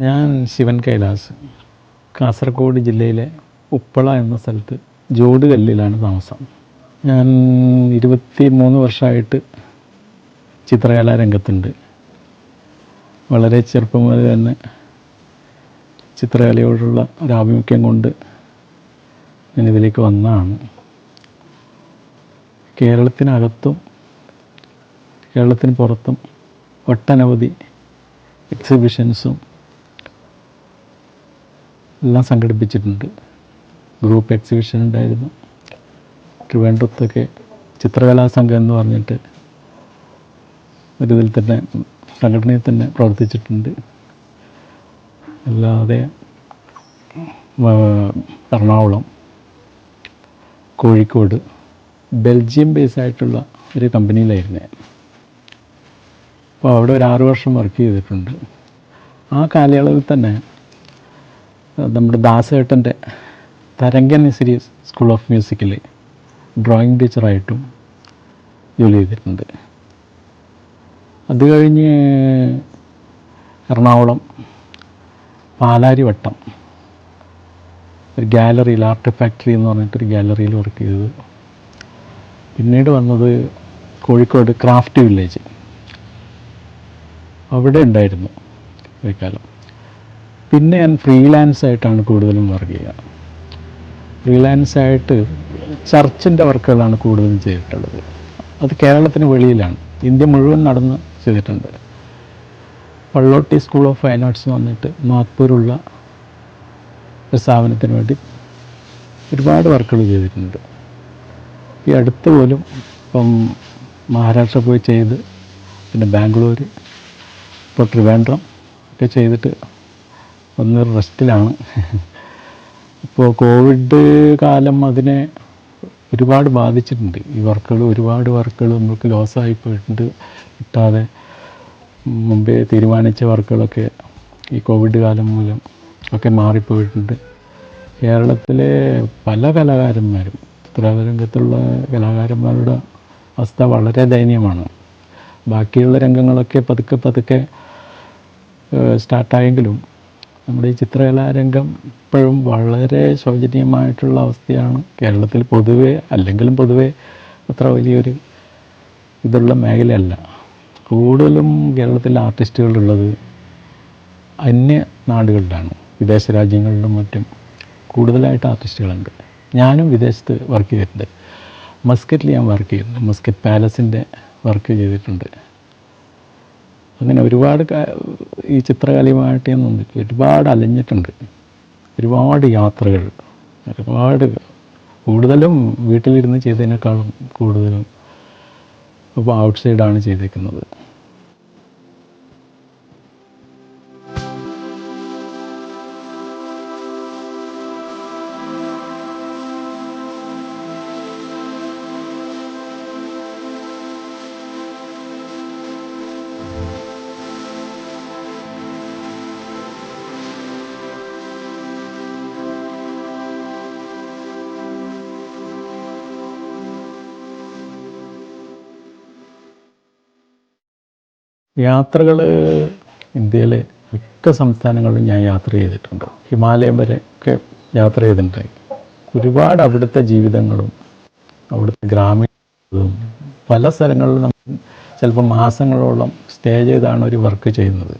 ഞാൻ ശിവൻ കൈലാസ്. കാസർഗോഡ് ജില്ലയിലെ ഉപ്പള എന്ന സ്ഥലത്ത് ജോഡുകല്ലിലാണ് താമസം. ഞാൻ ഇരുപത്തി മൂന്ന് വർഷമായിട്ട് ചിത്രകലാ രംഗത്തുണ്ട്. വളരെ ചെറുപ്പം മുതൽ തന്നെ ചിത്രകലയോടുള്ള ഒരു ആഭിമുഖ്യം കൊണ്ട് ഞാൻ ഇതിലേക്ക് വന്നതാണ്. കേരളത്തിനകത്തും കേരളത്തിന് പുറത്തും ഒട്ടനവധി എക്സിബിഷൻസും എല്ലാം സംഘടിപ്പിച്ചിട്ടുണ്ട്. ഗ്രൂപ്പ് എക്സിബിഷൻ ഉണ്ടായിരുന്നു. ട്രിവാൻഡ്രത്തൊക്കെ ചിത്രകലാ സംഘം എന്ന് പറഞ്ഞിട്ട് ഒരു ഇതിൽ തന്നെ സംഘടനയിൽ തന്നെ പ്രവർത്തിച്ചിട്ടുണ്ട്. അല്ലാതെ എറണാകുളം കോഴിക്കോട് ബെൽജിയം ബേസ് ആയിട്ടുള്ള ഒരു കമ്പനിയിലായിരുന്നു. അപ്പോൾ അവിടെ ഒരു ആറു വർഷം വർക്ക് ചെയ്തിട്ടുണ്ട്. ആ കാലയളവിൽ തന്നെ നമ്മുടെ ദാസേട്ടന്റെ തരംഗൻ സീരീസ് സ്കൂൾ ഓഫ് മ്യൂസിക്കിൽ ഡ്രോയിങ് ടീച്ചറായിട്ടും ജോലി ചെയ്തിട്ടുണ്ട്. അത് കഴിഞ്ഞ് എറണാകുളം പാലാരിവട്ടം ഒരു ഗാലറിയിൽ ആർട്ട് ഫാക്ടറി എന്ന് പറഞ്ഞിട്ടൊരു ഗാലറിയിൽ വർക്ക് ചെയ്തത്. പിന്നീട് വന്നത് കോഴിക്കോട് ക്രാഫ്റ്റ് വില്ലേജ് അവിടെ ഉണ്ടായിരുന്നു ഒരു കാലം. പിന്നെ ഞാൻ ഫ്രീലാൻസ് ആയിട്ടാണ് കൂടുതലും വർക്ക് ചെയ്യുക. ഫ്രീലാൻസ് ആയിട്ട് ചർച്ചിന്റെ വർക്കുകളാണ് കൂടുതലും ചെയ്തിട്ടുള്ളത്. അത് കേരളത്തിന് വെളിയിലാണ്. ഇന്ത്യ മുഴുവൻ നടന്ന് ചെയ്തിട്ടുണ്ട്. Pallotti school of fine arts വന്നിട്ട് നാഗ്പൂരുള്ള ഒരു സ്ഥാപനത്തിന് വേണ്ടി ഒരുപാട് വർക്കുകൾ ചെയ്തിട്ടുണ്ട്. ഈ അടുത്ത് പോലും ഇപ്പം മഹാരാഷ്ട്ര പോയി ചെയ്ത് പിന്നെ ബാംഗ്ലൂർ ഇപ്പോൾ ട്രിവാൻഡ്രം ഒക്കെ ചെയ്തിട്ട് ഒന്ന് റെസ്റ്റിലാണ്. ഇപ്പോൾ കോവിഡ് കാലം അതിനെ ഒരുപാട് ബാധിച്ചിട്ടുണ്ട്. ഈ വർക്കുകൾ ഒരുപാട് വർക്കുകൾ നമുക്ക് ലോസായി പോയിട്ടുണ്ട്. കിട്ടാതെ മുമ്പേ തീരുമാനിച്ച വർക്കുകളൊക്കെ ഈ കോവിഡ് കാലം മൂലം ഒക്കെ മാറിപ്പോയിട്ടുണ്ട്. കേരളത്തിലെ പല കലാകാരന്മാരും ചിത്രരംഗത്തുള്ള കലാകാരന്മാരുടെ അവസ്ഥ വളരെ ദയനീയമാണ്. ബാക്കിയുള്ള രംഗങ്ങളൊക്കെ പതുക്കെ പതുക്കെ സ്റ്റാർട്ടായെങ്കിലും നമ്മുടെ ഈ ചിത്രകലാരംഗം ഇപ്പോഴും വളരെ ശോചനീയമായിട്ടുള്ള അവസ്ഥയാണ്. കേരളത്തിൽ പൊതുവേ അല്ലെങ്കിലും പൊതുവേ അത്ര വലിയൊരു ഇതുള്ള മേഖലയല്ല. കൂടുതലും കേരളത്തിലെ ആർട്ടിസ്റ്റുകളുള്ളത് അന്യ നാടുകളിലാണ്. വിദേശ രാജ്യങ്ങളിലും മറ്റും കൂടുതലായിട്ട് ആർട്ടിസ്റ്റുകളുണ്ട്. ഞാനും വിദേശത്ത് വർക്ക് ചെയ്തിട്ടുണ്ട്. മസ്കറ്റിൽ ഞാൻ വർക്ക് ചെയ്യുന്നു. മസ്കറ്റ് പാലസിന്റെ വർക്ക് ചെയ്തിട്ടുണ്ട്. അങ്ങനെ ഒരുപാട് ഈ ചിത്രകലയുമായിട്ട് ഞാൻ ഒരുപാട് അലഞ്ഞിട്ടുണ്ട്. ഒരുപാട് യാത്രകൾ ഒരുപാട് കൂടുതലും വീട്ടിലിരുന്ന് ചെയ്തതിനേക്കാളും കൂടുതലും ഇപ്പോൾ ഔട്ട്സൈഡാണ് ചെയ്തേക്കുന്നത്. യാത്രകൾ ഇന്ത്യയിലെ മിക്ക സംസ്ഥാനങ്ങളിലും ഞാൻ യാത്ര ചെയ്തിട്ടുണ്ട്. ഹിമാലയം വരെ ഒക്കെ യാത്ര ചെയ്തിട്ടുണ്ട്. ഒരുപാട് അവിടുത്തെ ജീവിതങ്ങളും അവിടുത്തെ ഗ്രാമീണതും പല സ്ഥലങ്ങളിലും നമ്മൾ ചിലപ്പോൾ മാസങ്ങളോളം സ്റ്റേ ചെയ്താണ് ഒരു വർക്ക് ചെയ്യുന്നത്.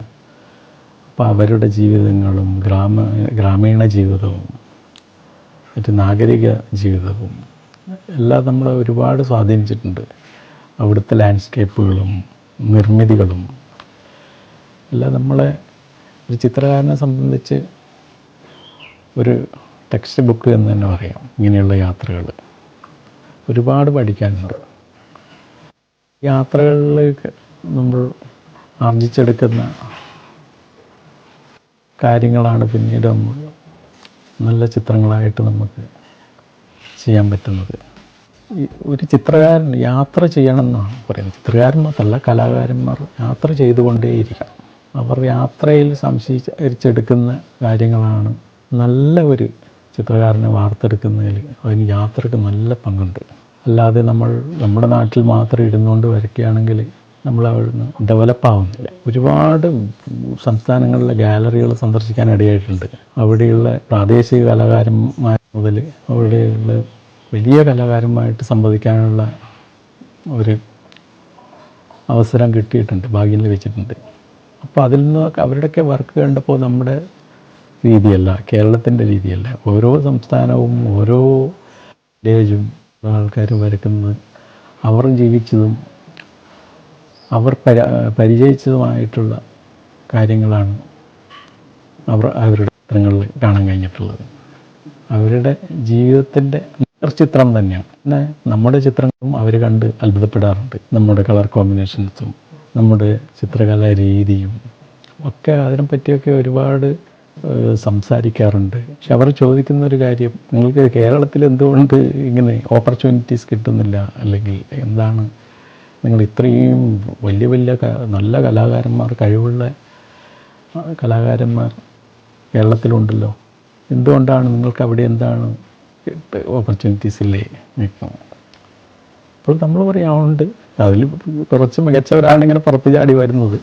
അപ്പോൾ അവരുടെ ജീവിതങ്ങളും ഗ്രാമ ഗ്രാമീണ ജീവിതവും മറ്റ് നാഗരിക ജീവിതവും എല്ലാം നമ്മളെ ഒരുപാട് സ്വാധീനിച്ചിട്ടുണ്ട്. അവിടുത്തെ ലാൻഡ്സ്കേപ്പുകളും നിർമ്മിതികളും. അല്ല നമ്മളെ ഒരു ചിത്രകാരനെ സംബന്ധിച്ച് ഒരു ടെക്സ്റ്റ് ബുക്ക് എന്ന് തന്നെ പറയാം ഇങ്ങനെയുള്ള യാത്രകൾ ഒരുപാട് പഠിക്കാനുണ്ട്. യാത്രകളിലേക്ക് നമ്മൾ ആർജിച്ചെടുക്കുന്ന കാര്യങ്ങളാണ് പിന്നീട് നമ്മൾ നല്ല ചിത്രങ്ങളായിട്ട് നമുക്ക് ചെയ്യാൻ പറ്റുന്നത്. ഈ ഒരു ചിത്രകാരൻ യാത്ര ചെയ്യണം എന്നാണ് പറയുന്നത്. ചിത്രകാരൻ മാത്രമല്ല കലാകാരന്മാർ യാത്ര ചെയ്തുകൊണ്ടേയിരിക്കണം. അവർ യാത്രയിൽ സംശയിച്ചെടുക്കുന്ന കാര്യങ്ങളാണ് നല്ല ഒരു ചിത്രകാരനെ വാർത്തെടുക്കുന്നതിൽ അതിന് യാത്രയ്ക്ക് നല്ല പങ്കുണ്ട്. അല്ലാതെ നമ്മൾ നമ്മുടെ നാട്ടിൽ മാത്രം ഇരുന്നുകൊണ്ട് വരയ്ക്കുകയാണെങ്കിൽ നമ്മൾ അവിടുന്ന് ഡെവലപ്പ് ആവുന്നില്ല. ഒരുപാട് സംസ്ഥാനങ്ങളിലെ ഗാലറികൾ സന്ദർശിക്കാൻ ഇടയായിട്ടുണ്ട്. അവിടെയുള്ള പ്രാദേശിക കലാകാരന്മാർ മുതൽ അവിടെയുള്ള വലിയ കലാകാരന്മാരായിട്ട് സംവദിക്കാനുള്ള ഒരു അവസരം കിട്ടിയിട്ടുണ്ട് ഭാഗ്യം ലഭിച്ചിട്ടുണ്ട്. അപ്പോൾ അതിൽ നിന്നൊക്കെ അവരുടെയൊക്കെ വർക്ക് കണ്ടപ്പോൾ നമ്മുടെ രീതിയല്ല കേരളത്തിന്റെ രീതിയല്ല. ഓരോ സംസ്ഥാനവും ഓരോ വില്ലേജും ആൾക്കാർ വരക്കുന്നത് അവർ ജീവിച്ചതും അവർ പരി പരിചയിച്ചതുമായിട്ടുള്ള കാര്യങ്ങളാണ് അവർ അവരുടെ ചിത്രങ്ങളിൽ കാണാൻ കഴിഞ്ഞിട്ടുള്ളത്. അവരുടെ ജീവിതത്തിന്റെ ചിത്രം തന്നെയാണ്. പിന്നെ നമ്മുടെ ചിത്രങ്ങളും അവർ കണ്ട് അത്ഭുതപ്പെടാറുണ്ട്. നമ്മുടെ കളർ കോമ്പിനേഷൻസും നമ്മുടെ ചിത്രകലാ രീതിയും ഒക്കെ അതിനെപ്പറ്റിയൊക്കെ ഒരുപാട് സംസാരിക്കാറുണ്ട്. പക്ഷെ അവർ ചോദിക്കുന്ന ഒരു കാര്യം നിങ്ങൾക്ക് കേരളത്തിൽ എന്തുകൊണ്ട് ഇങ്ങനെ ഓപ്പർച്യൂണിറ്റീസ് കിട്ടുന്നില്ല? അല്ലെങ്കിൽ എന്താണ് നിങ്ങൾ ഇത്രയും വലിയ വലിയ നല്ല കലാകാരന്മാർ കഴിവുള്ള കലാകാരന്മാർ കേരളത്തിലുണ്ടല്ലോ? എന്തുകൊണ്ടാണ്? നിങ്ങൾക്ക് അവിടെ എന്താണ് ഓപ്പർച്യൂണിറ്റീസ് ഇല്ലേ? നിൽക്കും അപ്പോൾ നമ്മൾ പറയാറുണ്ട് അതിൽ കുറച്ച് മികച്ചവരാണ് ഇങ്ങനെ പുറത്ത് ചാടി വരുന്നത്.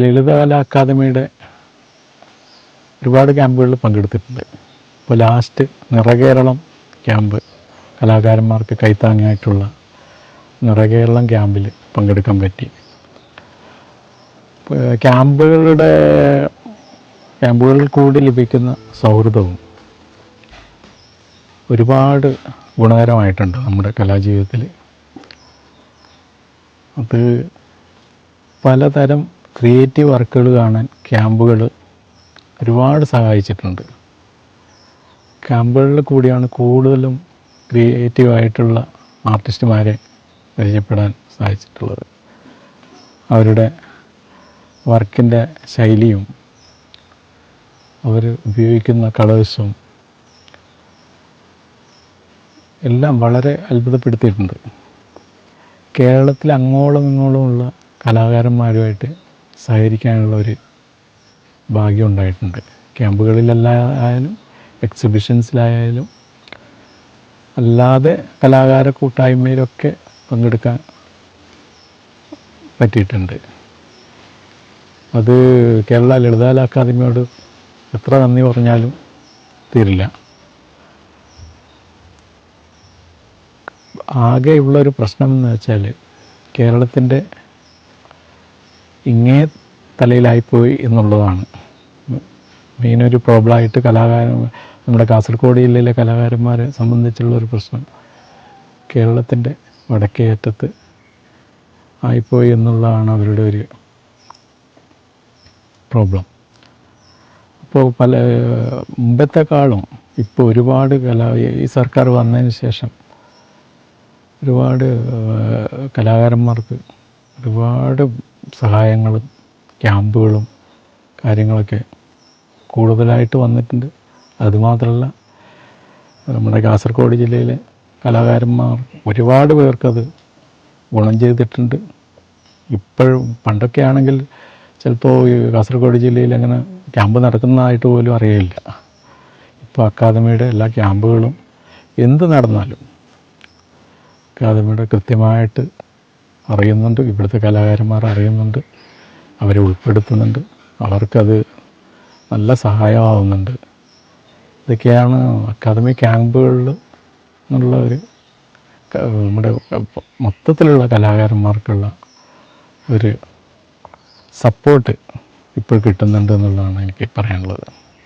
ലളിതകല അക്കാദമിയുടെ ഒരുപാട് ക്യാമ്പുകളിൽ പങ്കെടുത്തിട്ടുണ്ട്. ഇപ്പോൾ ലാസ്റ്റ് നിറകേരളം ക്യാമ്പ് കലാകാരന്മാർക്ക് കൈത്താങ്ങായിട്ടുള്ള നിറകേരളം ക്യാമ്പിൽ പങ്കെടുക്കാൻ പറ്റി. ക്യാമ്പുകളുടെ ക്യാമ്പുകളിൽ കൂടി ലഭിക്കുന്ന സൗഹൃദവും ഒരുപാട് ഗുണകരമായിട്ടുണ്ട് നമ്മുടെ കലാജീവിതത്തിൽ. അത് പലതരം ക്രിയേറ്റീവ് വർക്കുകൾ കാണാൻ ക്യാമ്പുകൾ ഒരുപാട് സഹായിച്ചിട്ടുണ്ട്. ക്യാമ്പുകളിൽ കൂടിയാണ് കൂടുതലും ക്രിയേറ്റീവായിട്ടുള്ള ആർട്ടിസ്റ്റുമാരെ പരിചയപ്പെടാൻ സാധിച്ചിട്ടുള്ളത്. അവരുടെ വർക്കിന്റെ ശൈലിയും അവർ ഉപയോഗിക്കുന്ന കളേഴ്സും എല്ലാം വളരെ അത്ഭുതപ്പെടുത്തിയിട്ടുണ്ട്. കേരളത്തിൽ അങ്ങോളം ഇങ്ങോളമുള്ള കലാകാരന്മാരുമായിട്ട് സഹകരിക്കാനുള്ള ഒരു ഭാഗ്യം ഉണ്ടായിട്ടുണ്ട്. ക്യാമ്പുകളിലല്ലായാലും എക്സിബിഷൻസിലായാലും അല്ലാതെ കലാകാര കൂട്ടായ്മയിലൊക്കെ പങ്കെടുക്കാൻ പറ്റിയിട്ടുണ്ട്. അത് കേരള ലളിതകല അക്കാദമിയോട് എത്ര നന്ദി പറഞ്ഞാലും തീരില്ല. ആകെയുള്ളൊരു പ്രശ്നം എന്ന് വെച്ചാൽ കേരളത്തിന്റെ ഇങ്ങേ തലയിലായിപ്പോയി എന്നുള്ളതാണ്. മെയിനൊരു പ്രോബ്ലമായിട്ട് കലാകാരൻ നമ്മുടെ കാസർഗോഡ് ജില്ലയിലെ കലാകാരന്മാരെ സംബന്ധിച്ചുള്ള ഒരു പ്രശ്നം. കേരളത്തിന്റെ വടക്കേ അറ്റത്ത് ആയിപ്പോയി എന്നുള്ളതാണ് അവരുടെ ഒരു പ്രോബ്ലം. അപ്പോൾ പല മുമ്പത്തെക്കാളും ഇപ്പോൾ ഒരുപാട് കലാ ഈ സർക്കാർ വന്നതിന് ശേഷം ഒരുപാട് കലാകാരന്മാർക്ക് ഒരുപാട് സഹായങ്ങളും ക്യാമ്പുകളും കാര്യങ്ങളൊക്കെ കൂടുതലായിട്ട് വന്നിട്ടുണ്ട്. അതുമാത്രമല്ല നമ്മുടെ കാസർഗോഡ് ജില്ലയിലെ കലാകാരന്മാർ ഒരുപാട് പേർക്കത് ഗുണം ചെയ്തിട്ടുണ്ട്. ഇപ്പോഴും പണ്ടൊക്കെ ആണെങ്കിൽ ചിലപ്പോൾ കാസർഗോഡ് ജില്ലയിൽ അങ്ങനെ ക്യാമ്പ് നടക്കുന്നതായിട്ട് പോലും അറിയില്ല. ഇപ്പോൾ അക്കാദമിയുടെ എല്ലാ ക്യാമ്പുകളും എന്ത് നടന്നാലും അക്കാദമിയുടെ കൃത്യമായിട്ട് അറിയുന്നുണ്ട് ഇവിടുത്തെ കലാകാരന്മാർ അറിയുന്നുണ്ട് അവരെ ഉൾപ്പെടുത്തുന്നുണ്ട് അവർക്കത് നല്ല സഹായമാവുന്നുണ്ട്. ഇതൊക്കെയാണ് അക്കാദമി ക്യാമ്പുകളിൽ എന്നുള്ള ഒരു നമ്മുടെ മൊത്തത്തിലുള്ള കലാകാരന്മാർക്കുള്ള ഒരു സപ്പോർട്ട് ഇപ്പോൾ കിട്ടുന്നുണ്ട് എന്നുള്ളതാണ് എനിക്ക് പറയാനുള്ളത്.